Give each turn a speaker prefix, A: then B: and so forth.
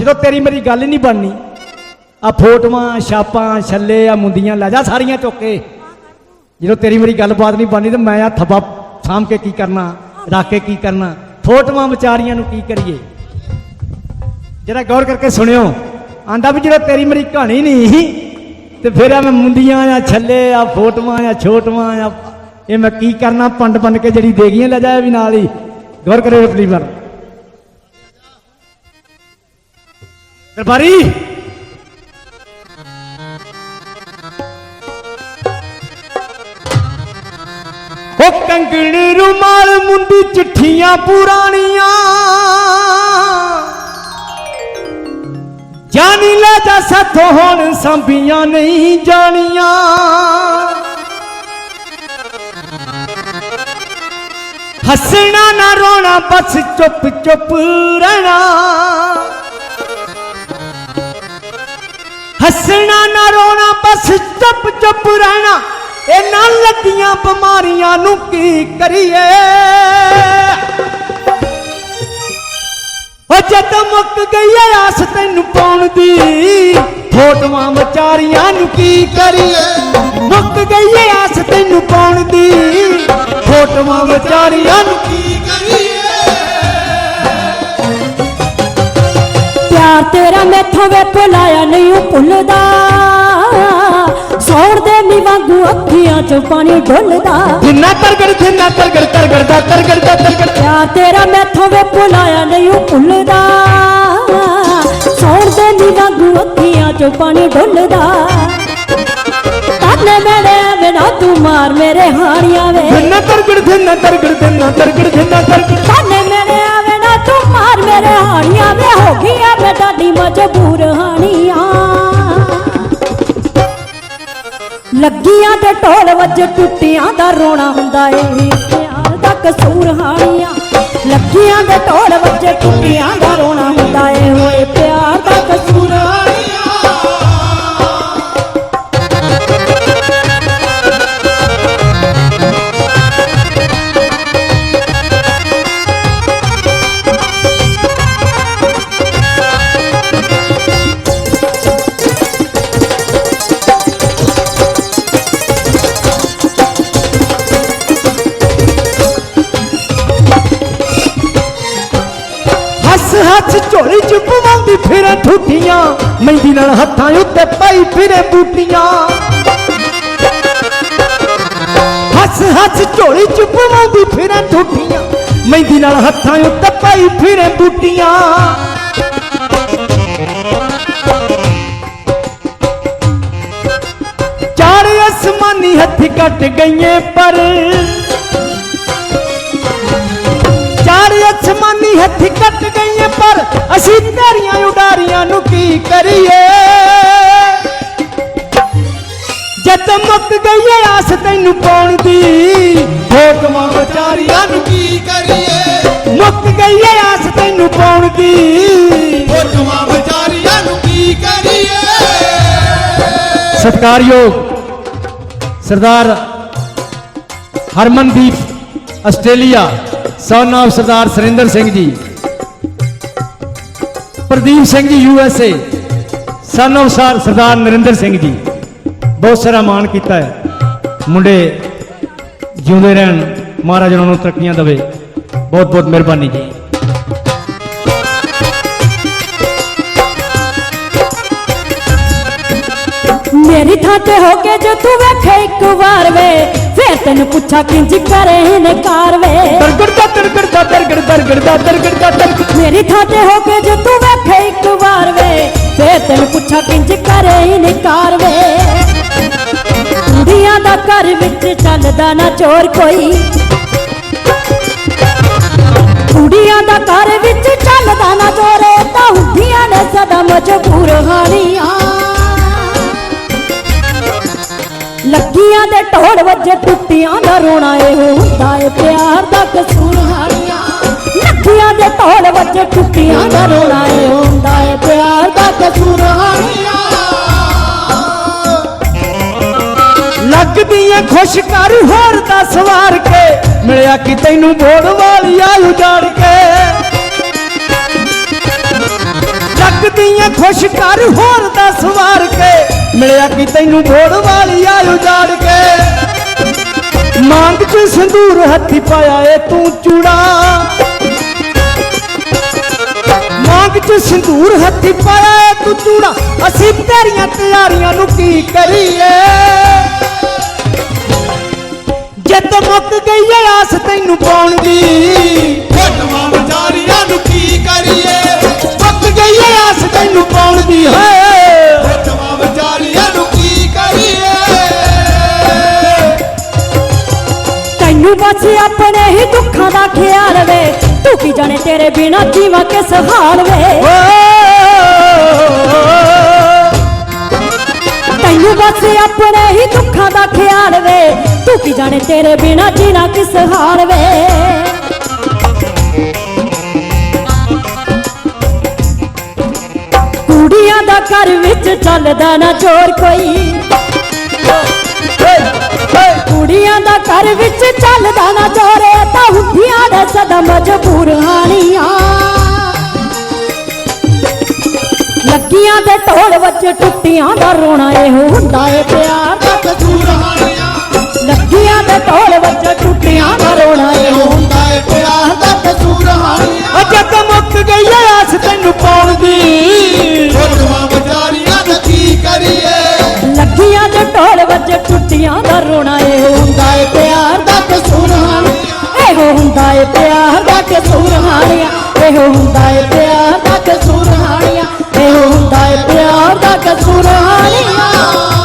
A: ਜਦੋਂ ਤੇਰੀ ਮੇਰੀ ਗੱਲ ਹੀ ਨਹੀਂ ਬਣਨੀ ਆ ਫੋਟੋਆਂ ਛਾਪਾਂ ਛੱਲੇ ਆ ਮੁੰਦੀਆਂ ਲੈ ਜਾ ਸਾਰੀਆਂ ਚੁੱਕ ਕੇ। ਜਦੋਂ ਤੇਰੀ ਮੇਰੀ ਗੱਲਬਾਤ ਨਹੀਂ ਬਣਨੀ ਤੇ ਮੈਂ ਆ ਥੱਬਾ ਸਾਂਭ ਕੇ ਕੀ ਕਰਨਾ ਰੱਖ ਕੇ ਕੀ ਕਰਨਾ? ਫੋਟੋਆਂ ਵਿਚਾਰੀਆਂ ਨੂੰ ਕੀ ਕਰੀਏ? ਜਿਹੜਾ ਗੌਰ ਕਰਕੇ ਸੁਣਿਓ। ਆਂਦਾ ਵੀ ਜਦੋਂ ਤੇਰੀ ਮੇਰੀ ਕਹਾਣੀ ਨਹੀਂ ਸੀ, ਤੇ ਫਿਰ ਆ ਮੈਂ ਮੁੰਦੀਆਂ ਆ ਛੱਲੇ ਆ ਫੋਟੋਆਂ ਆ ਛੋਟਵਾਂ ਆ ਇਹ ਮੈਂ ਕੀ ਕਰਨਾ ਪੰਡ ਬਣ ਕੇ ਜਿਹੜੀ ਦੇਗੀਆਂ ਲੈ ਜਾਇਆ ਵੀ ਨਾਲ ਹੀ। ਗੌਰ ਕਰਿਓ ਅਗਲੀ ਦਰਬਾਰੀ। ਉਹ ਕੰਗਣ ਰੁਮਾਲ ਮੁੰਡੀ ਚਿੱਠੀਆਂ ਪੁਰਾਣੀਆਂ। ਜਾਨੀ ਲੈ ਜਾ ਸਾਥੋਂ ਹੁਣ ਸੰਭੀਆਂ ਨਹੀਂ ਜਾਣੀਆਂ। ਹੱਸਣਾ ਨਾ ਰੋਣਾ, ਬਸ ਚੁੱਪ ਚੁੱਪ ਰਹਿਣਾ। ਹੱਸਣਾ ਨਾ ਰੋਣਾ, ਬਸ ਚੁੱਪ ਚੁੱਪ ਰਹਿਣਾ। ਇਹ ਨਾ ਲੱਗੀਆਂ ਬਿਮਾਰੀਆਂ ਨੂੰ ਕੀ ਕਰੀਏ? ਉਹ ਜਦ ਮੁੱਕ ਗਈ ਐ ਆਸ ਤੈਨੂੰ ਪਾਉਣ ਦੀ। ਫੋਟੋਆਂ ਵਿਚਾਰੀਆਂ ਨੂੰ ਕੀ ਕਰੀਏ? ਮੁੱਕ ਗਈ ਐ ਆਸ ਤੈਨੂੰ ਪਾਉਣ ਦੀ। ਫੋਟੋਆਂ ਵਿਚਾਰੀਆਂ ਨੂੰ ਕੀ
B: ਪਿਆਰ ਤੇਰਾ ਮੈਥੋਂ ਵੇ ਭੁਲਾਇਆ ਨਹੀਂ ਉਹ ਭੁੱਲਦਾ। ਸੌਣ ਦੇ ਮੀ ਵਾਂਗੂ ਅੱਖੀਆਂ ਚੋਂ ਪਾਣੀ ਡੁੱਲਦਾ।
A: ਜਿੰਨਾ ਤਰਗੜ ਜਿੰਨਾ ਤਰਗੜ ਤਰਗੜ ਦਾ ਤਰਗੜ
B: ਪਿਆਰ ਤੇਰਾ ਮੈਥੋਂ ਵੇ ਭੁਲਾਇਆ ਨਹੀਂ ਉਹ ਭੁੱਲਦਾ। ਸੌਣ ਦੇ ਮੀ ਵਾਂਗੂ ਅੱਖੀਆਂ ਚੋਂ ਪਾਣੀ ਡੁੱਲਦਾ। ਤਾਨੇ ਮੇਰੇ ਬਿਨਾ ਤੂੰ ਮਾਰ ਮੇਰੇ ਹਾਣੀਆਂ ਵੇ।
A: ਜਿੰਨਾ ਤਰਗੜ ਜਿੰਨਾ ਤਰਗੜ ਜਿੰਨਾ ਤਰਗੜ ਜਿੰਨਾ ਤਰਗੜ।
B: ਤਾਨੇ ਨਾ ਮੇਰੇ ਹਾਣੀਆਂ ਵੇ ਹੋ ਗਈਆਂ ਮੈਂ ਤੁਹਾਡੀ ਮਜਬੂਰ ਹਾਣੀਆਂ। ਲੱਗੀਆਂ ਤੇ ਢੋਲ ਵੱਜ ਟੁੱਟੀਆਂ ਦਾ ਰੋਣਾ ਹੁੰਦਾ ਏ, ਪਿਆਰ ਦਾ ਕਸੂਰ ਹਾਣੀਆਂ। ਲੱਗੀਆਂ ਤੇ ਢੋਲ ਵੱਜੇ ਟੁੱਟੀਆਂ ਦਾ ਰੋਣਾ
A: ਹੱਸ ਝੋਲੀ ਚ ਪਵਾਉਂਦੀ ਫਿਰੇ ਠੁੱਠੀਆਂ ਮਹਿੰਦੀ ਨਾਲ ਹੱਥਾਂ ਉੱਤੇ ਪਾਈ, ਫਿਰੇ ਬੂਟੀਆਂ। ਹੱਸ ਹੱਸ ਝੋਲੀ ਚ ਪਵਾਉਂਦੀ ਫਿਰੇ ਠੁੱਠੀਆਂ ਮਹਿੰਦੀ ਨਾਲ ਹੱਥਾਂ ਉੱਤੇ ਪਾਈ, ਫਿਰੇ ਬੂਟੀਆਂ। ਚਾਰ ਅਸਮਾਨੀ ਹੱਥ ਕੱਟ ਗਈਏ ਪਰ ਅਸਮਾਨੀ ਹੱਥ ਕੱਟ ਗਈਏ ਪਰ ਅਸੀਂ ਤੇਰੀਆਂ ਉਡਾਰੀਆਂ ਨੂੰ ਕੀ ਕਰੀਏ? ਜਦ ਮੁੱਕ ਗਈ ਆਸ ਤੈਨੂੰ ਪਾਉਣ ਦੀ। ਫੋਟੋਆਂ ਵਿਚਾਰੀਆਂ ਨੂੰ
C: ਕੀ ਕਰੀਏ?
A: ਮੁੱਕ ਗਈ ਆਸ ਤੈਨੂੰ ਪਾਉਣ ਦੀ।
C: ਫੋਟੋਆਂ ਵਿਚਾਰੀਆਂ ਨੂੰ ਕੀ ਕਰੀਏ?
A: ਸਤਿਕਾਰਯੋਗ Sardar Harmandeep Australia. Son of Sardar Surinder Singh ji Pradeep Singh ji U S A son of sir Sardar Narinder Singh ji ਬਹੁਤ ਸਾਰਾ ਮਾਣ ਕੀਤਾ ਹੈ। ਮੁੰਡੇ ਜਿਉਂਦੇ ਰਹਿਣ, ਮਹਾਰਾਜ ਉਹਨਾਂ ਨੂੰ ਤਰੱਕੀਆਂ ਦੇਵੇ। ਬਹੁਤ ਬਹੁਤ ਮਿਹਰਬਾਨੀ ਜੀ।
B: ਮੇਰੀ ਥਾਂ ਤੇ ਹੋ ਕੇ ਜੇ ਤੂੰ ਵੇਖੇ ਇੱਕ ਵਾਰ ਵੇ ਫੇਰ ਤੈਨੂੰ ਪੁੱਛਾਂ ਕਿੰਜ ਕਰੇ ਇਨਕਾਰ ਵੇ।
A: ਤਰਗੜ ਦਾ ਤਰਗੜ ਦਾ ਤਰਗੜ ਤਰਗੜ ਦਾ ਤਰਗੜ ਦਾ ਤਰਗੜ
B: ਮੇਰੀ ਥਾਂ ਤੇ ਹੋ ਕੇ ਜੇ ਤੂੰ ਵੇਖੇ ਇੱਕ ਵਾਰ ਵੇ ਫੇਰ ਤੈਨੂੰ ਪੁੱਛਾਂ ਕਿੰਜ ਕਰੇ ਇਨਕਾਰ ਵੇ। ਕੁੜੀਆਂ ਦਾ ਘਰ ਵਿੱਚ ਚੱਲਦਾ ਨਾ ਚੋਰ ਕੋਈ। ਕੁੜੀਆਂ ਦਾ ਘਰ ਵਿੱਚ ਚੱਲਦਾ ਨਾ ਚੋਰੇ ਤਾਂ ਹੁੰਦੀਆਂ ਨੇ ਸਦਾ। ਢੋਲ ਵੱਜੇ ਟੁੱਟੀਆਂ ਦਾ ਰੋਣਾ, ਇਹੋ ਹੁੰਦਾ ਏ ਪਿਆਰ ਦਾ ਕਸੂਰ ਹਾਣੀਆਂ ਲੱਗੀਆਂ ਦੇ ਢੋਲ ਵੱਜੇ ਟੁੱਟੀਆਂ ਦਾ ਰੋਣਾ, ਇਹੋ ਹੁੰਦਾ ਏ ਪਿਆਰ ਦਾ ਕਸੂਰ ਹਾਣੀਆਂ
A: ਲੱਗਦੀ ਏ ਖੁਸ਼ ਕਰ ਹੋਰ ਦਾ ਸਵਾਰ ਕੇ, ਮਿਲਿਆ ਕਿ ਤੈਨੂੰ ਬੋੜ ਵਾਲੀ ਆ ਉਜਾੜ ਕੇ। ਲੱਗਦੀ ਕੁੜੀਆਂ ਖੁਸ਼ ਕਰ ਹੋਰ ਦਾ ਸਵਾਰ ਕੇ ਮਿਲਿਆ ਕੀ ਤੈਨੂੰ ਭੋੜ ਵਾਲੀ ਆ ਉਜਾੜ ਕੇ। ਮੰਗ ਚ ਸੰਦੂਰ ਹੱਥੀ ਪਾਇਆ ਏ ਤੂੰ ਚੂੜਾ। ਮੰਗ ਚ ਸਿੰਦੂਰ ਹੱਥੀ ਪਾਇਆ ਏ ਤੂੰ ਚੂੜਾ। ਅਸੀਂ ਤੇਰੀਆਂ ਤਿਆਰੀਆਂ ਨੂੰ ਕੀ ਕਰੀਏ? ਜਿੱਤ ਮੁੱਕ ਗਈ ਏ ਆਸ ਤੈਨੂੰ ਪਾਉਣ ਦੀ।
C: ਫੋਟੋਆਂ ਵਿਚਾਰੀਆਂ ਨੂੰ ਕੀ ਕਰੀਏ?
A: ਮੁੱਕ ਗਈ ਏ ਆਸ ਤੈਨੂੰ ਪਾਉਣ ਦੀ। ਹੈ
B: ਤੈਨੂੰ ਬਸ ਆਪਣੇ ਹੀ ਦੁੱਖਾਂ ਦਾ ਖਿਆਲ ਵੇ। ਤੂੰ ਕੀ ਜਾਣੇ ਤੇਰੇ ਬਿਨਾ ਜੀਵਾਂ ਕਿਸ ਹਾਲ ਵੇ? ਤੈਨੂੰ ਬਸ ਆਪਣੇ ਹੀ ਦੁੱਖਾਂ ਦਾ ਖਿਆਲ ਵੇ। ਤੂੰ ਕੀ ਜਾਣੇ ਤੇਰੇ ਬਿਨਾ ਜੀਣਾ ਕਿਸ ਹਾਲ ਵੇ? ਕੁੜੀਆਂ ਦਾ ਘਰ ਵਿੱਚ ਚੱਲਦਾ ਨਾ ਚੋਰ ਕੋਈ। ਕੁੜੀਆਂ ਦਾ ਘਰ ਵਿੱਚ ਚੱਲਦਾ ਨਾ ਚੋਰੇ ਤਾਂ ਹੁੰਦੀਆਂ ਨੇ ਸਦਾ ਮਜਬੂਰ ਹਾਣੀਆਂ। ਲੱਗੀਆਂ ਦੇ ਢੋਲ ਵੱਜ ਟੁੱਟੀਆਂ ਦਾ ਰੋਣਾ ਇਹੋ ਹੁੰਦਾ ਏ ਪਿਆਰ ਦਾ ਕਸੂਰ
C: ਹਾਣੀਆਂ।
B: ਲੱਗੀਆਂ ਦੇ ਢੋਲ ਵੱਜ ਟੁੱਟੀਆਂ ਦਾ ਰੋਣਾ ਇਹੋ
C: ਹੁੰਦਾ ਏ ਪਿਆਰ ਦਾ ਕਸੂਰ ਹਾਣੀਆਂ।
B: ਏ ਪਿਆਰ ਦਾ ਕਸੂਰ ਹਾਣੀਆਂ ਇਹੋ ਹੁੰਦਾ ਏ ਪਿਆਰ ਦਾ ਕਸੂਰ ਹਾਣੀਆਂ ਇਹੋ ਹੁੰਦਾ ਏ ਪਿਆਰ ਦਾ ਕਸੂਰ ਹਾਣੀਆਂ